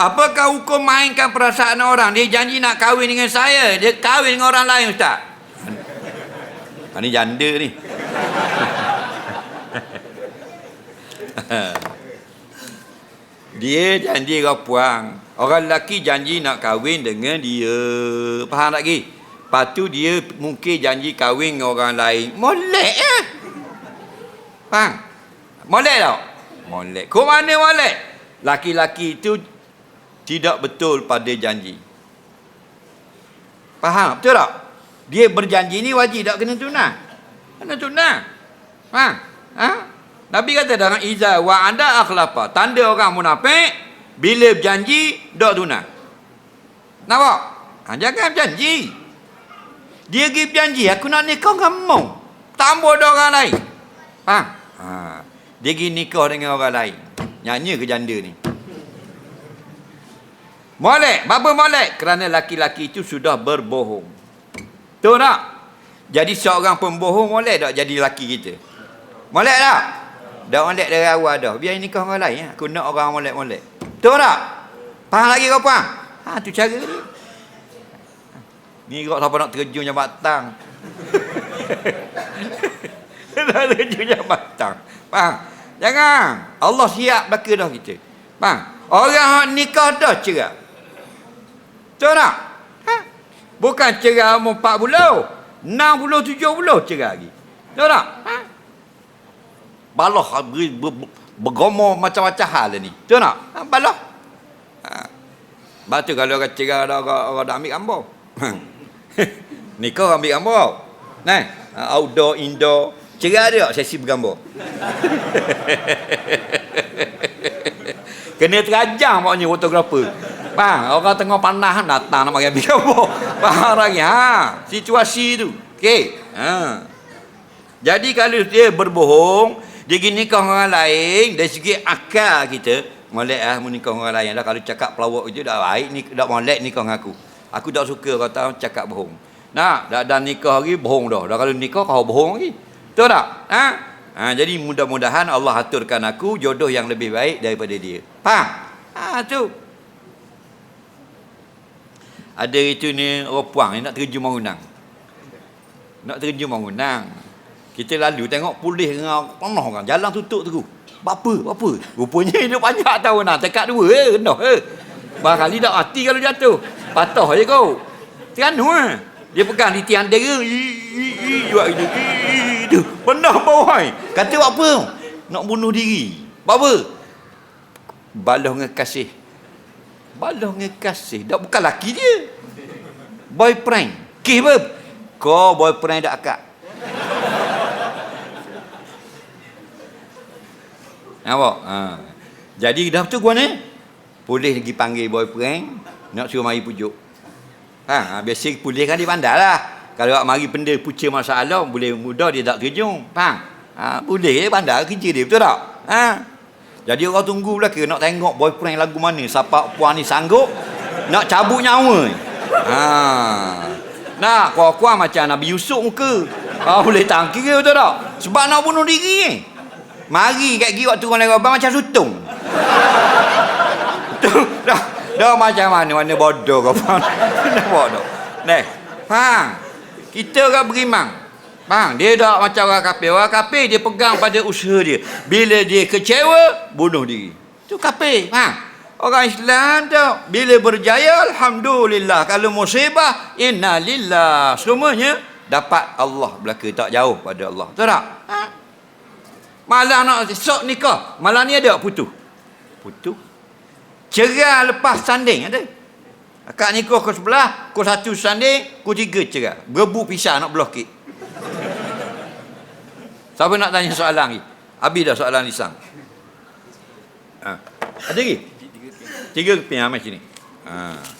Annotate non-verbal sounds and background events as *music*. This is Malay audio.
Apakah hukum mainkan perasaan orang? Dia janji nak kahwin dengan saya. Dia kahwin dengan orang lain, Ustaz. Ha, ni janda ni. *laughs* dia janji dengan puang. Orang lelaki janji nak kahwin dengan dia. Faham tak lagi? Lepas tu dia mungkin janji kahwin dengan orang lain. Molek eh? Faham? Molek tak? Molek. Kau mana molek? Laki-laki itu tidak betul pada janji. Faham? Betul tak? Dia berjanji ni wajib tak kena tunang? Kena tunang. Faham? Ha? Nabi kata dalam iza wa anda akhlafa. Tanda orang munafik bila berjanji tak tunang. Nampak? Ha, jangan berjanji. Dia pergi berjanji aku nak nikah dengan mu. Tambah ada orang lain. Faham? Ha. Dia pergi nikah dengan orang lain. Nyanyi ke janda ni? Molek. Bapa molek? Kerana laki-laki itu sudah berbohong. Tahu tak? Jadi seorang pembohong molek tak jadi laki kita? Molek tak? Dah molek dari awal dah. Biar nikah orang lain. Ya. Aku nak orang molek-molek. Tahu tak? Faham lagi kau faham? Ha, tu cara dia. Ni kau siapa nak terjun jambatan. *laughs* nak terjun jambatan. Faham? Jangan. Allah siap belaka dah kita. Faham? Orang nikah dah cerak. Tahu tak? Ha? Bukan cerai umur 40. 60, 70 cerai lagi. Tahu tak? Ha? Balah ber, ber, bergomo macam-macam hal ni. Tahu tak? Ha? Balah. Ha. Sebab tu kalau orang cerai ada orang, orang dah ambil gambar. *laughs* Nikah ambil gambar. Nah, outdoor, indoor. Cerai dia sesi bergambar. *laughs* Kena terajang maknanya fotografer. Bang, orang tengah panas datang nak bagi gambar. *laughs* Faham lagi? Ha, situasi tu. Okey. Ha. Jadi kalau dia berbohong, dia pergi nikah orang lain, dari segi akal kita, molek ah menikah orang lain dah kalau cakap pelawak itu dah baik ni dak molek nikah dengan aku. Aku tak suka kau tahu cakap bohong. Nah, dah, dah nikah lagi bohong dah. Dah kalau nikah kau bohong lagi. Betul tak? Ha? Ha, jadi mudah-mudahan Allah aturkan aku jodoh yang lebih baik daripada dia. Faham? Ha, tu. Ada itu ni orang puang ni nak terjun bangunan. Nak terjun bangunan. Kita lalu tengok pulih dengan penuh kan. Jalan tutup tu. Apa? Apa? Rupanya dia banyak tahun nak. Tekat dua eh. Rendah eh. Barangkali tak hati kalau jatuh. Patah je kau. Teranu eh. Dia pegang di tiang dera. Buat itu. Itu. Pernah bawah. Kata buat apa? Nak bunuh diri. Buat apa? Baloh dengan kasih. Baloh dengan kasih. Tak bukan laki dia. Boyfriend. Kih apa? Kau boyfriend dak akak. Nampak? Ha. Jadi dah tu gua ni. Boleh lagi panggil boyfriend. Nak suruh mari pujuk. Ha, ha biasa boleh kan dia pandai lah. Kalau awak mari benda puca masalah, boleh mudah dia tak terjun. Faham? Ha, boleh pandai kerja dia. Betul tak? Ha. Jadi orang tunggu belaka nak tengok boyfriend lagu mana. Siapa puan ni sanggup nak cabut nyawa. Ha. Nak kuah-kuah macam Nabi Yusuf muka. Ha, boleh tangkir ke betul tak? Sebab nak bunuh diri ni. Mari kat gigi waktu orang lewat macam sutung. *laughs* dah, dah macam mana mana bodoh kau *laughs* faham. bodoh. Neh, faham? Kita orang beriman. Faham? Dia tak macam orang kafir. Orang kafir dia pegang pada usaha dia. Bila dia kecewa, bunuh diri. Itu kafir. Faham? Orang Islam tu bila berjaya alhamdulillah. Kalau musibah inna lillah. Semuanya dapat Allah belaka tak jauh pada Allah. Betul tak? Ha? Malah nak sok nikah. Malah ni ada putus. Putus. Cerai lepas sanding ada. Akak nikah ke sebelah, ku satu sanding, ku tiga cerai. Berebut pisah nak belah kek. Siapa nak tanya soalan lagi? Habis dah soalan lisan. Ha. Ada lagi? Tiga keping. Tiga keping macam ni. Ha.